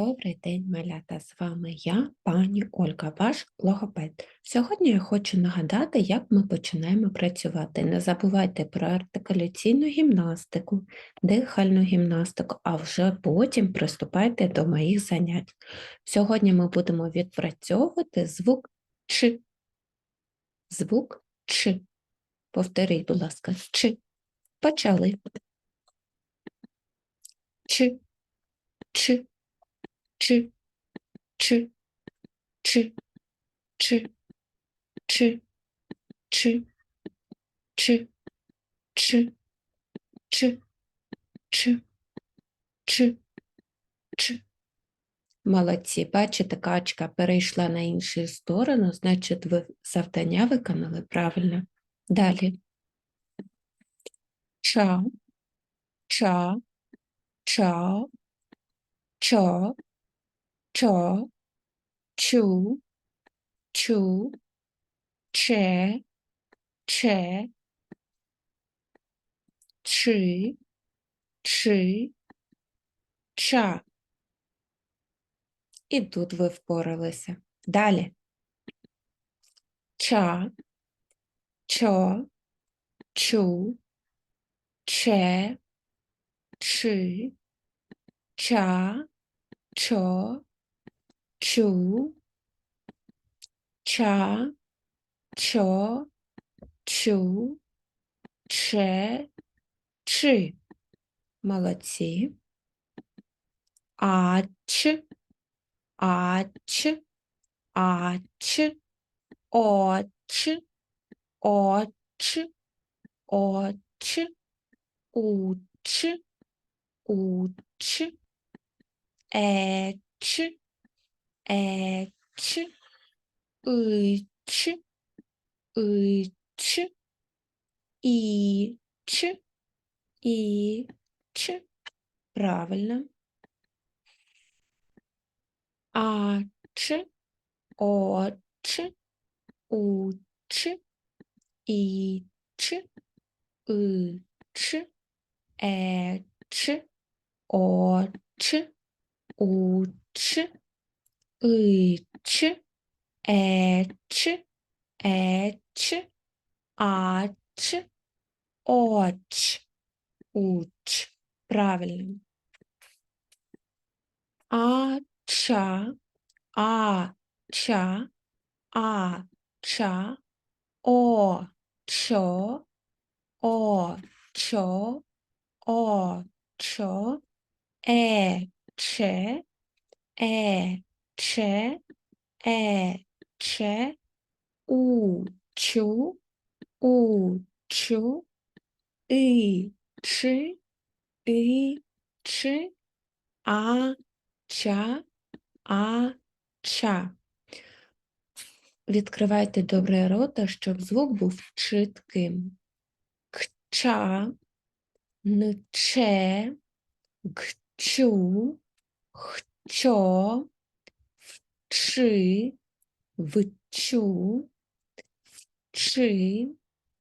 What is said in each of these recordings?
Добрий день, малята! З вами я, пані Ольга, ваш логопед. Сьогодні я хочу нагадати, як ми починаємо працювати. Не забувайте про артикуляційну гімнастику, дихальну гімнастику, а вже потім приступайте до моїх занять. Сьогодні ми будемо відпрацьовувати звук Ч. Звук Ч. Повторіть, будь ласка, Ч. Почали. Ч. Ч. Ч, Ч, Ч, Ч, Ч, Ч, Ч, Ч, Ч, Ч, Ч. Молодці, бачите, качка перейшла на іншу сторону, значить, ви завдання виконали правильно. Далі. Ча, ча, ча, ча, чо, чу, чу, че, че, чи, чи, ча. І тут ви впоралися. Далі. Ча, чо, чу, че, чи, ча, чо, чу, ча, чо, чу, че, чи. Молодці. Ач, ач, ач, оч, оч, оч, уч, уч, еч, Üç, üç, üç, iç, ич. Правильно. Ач, оч, уч, ич, ыч, эч, оч, уч, ич, еч, еч, ач, оч, уч. Правильно. Ача, ача, ача, о, чо, о, чо, о, че, е, че, у, чу, у, чу, и, чи, і, чи, а, ча, а, ча. Відкривайте добре рота, щоб звук був чітким. Кча, нче, гчу, хчо, вчи, вчу, вчи,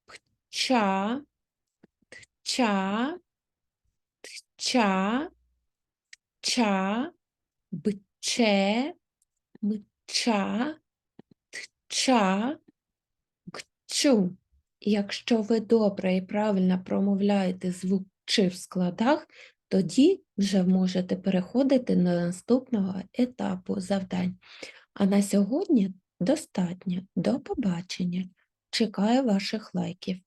пча, тча, ча, ча, биче, мча, тча, гчу. Якщо ви добре і правильно промовляєте звук чи в складах, тоді вже можете переходити до наступного етапу завдань. А на сьогодні достатньо. До побачення. Чекаю ваших лайків.